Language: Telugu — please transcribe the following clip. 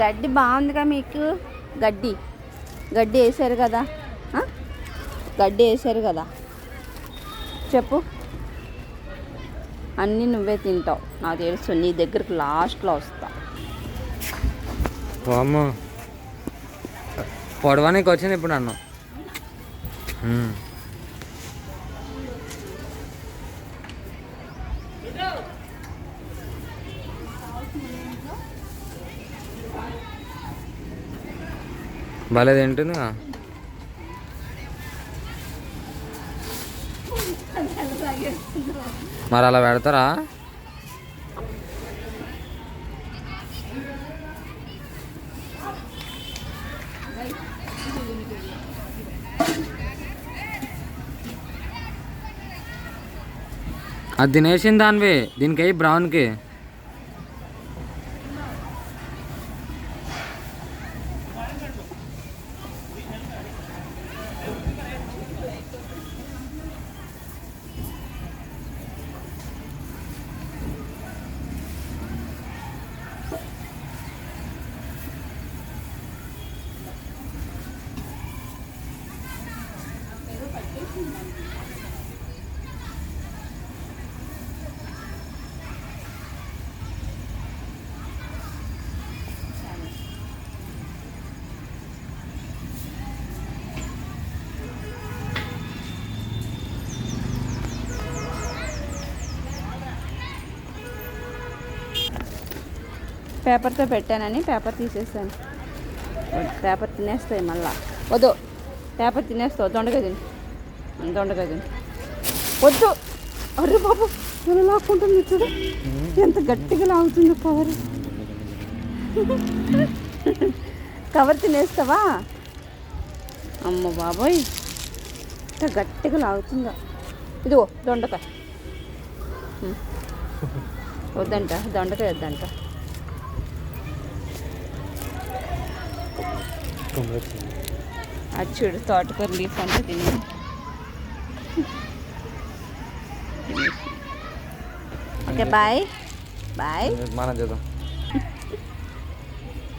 గడ్డి బాగుందిగా మీకు? గడ్డి. గడ్డి వేసారు కదా? గడ్డి వేసారు కదా? చెప్పు. అన్నీ నువ్వే తింటావు. నాకు తెలుసు నీ దగ్గరకు లాస్ట్లో వస్తా. పొడవానికి వచ్చింది ఇప్పుడు నన్ను ఉమ్. భలే తింటుందిగా మరి అలా పెడతారా? అది తినేసింది దానివి దీనికి బ్రౌన్కి. పేపర్తో పెట్టానని పేపర్ తీసేసాను. పేపర్ తినేస్తాయి మళ్ళా. వద్దు. పేపర్ తినేస్తావు. దొండకాయ తిని. దొండకాయ తిని. వద్దు. అరే బాబు ఎలా లాక్కుంటుంది చూడు. ఎంత గట్టిగా లాగుతుందో కవర్. కవర్ తినేస్తావా? అమ్మ బాబోయ్. ఎంత గట్టిగా లాగుతుందో. ఇదిగో దొండకాయ. వద్దంట దొండకాయ వద్దంట. అది చూడు తోటకూర లీఫ్ అంటే తిని ఓకే బాయ్ బాయ్ మనం చేద్దాం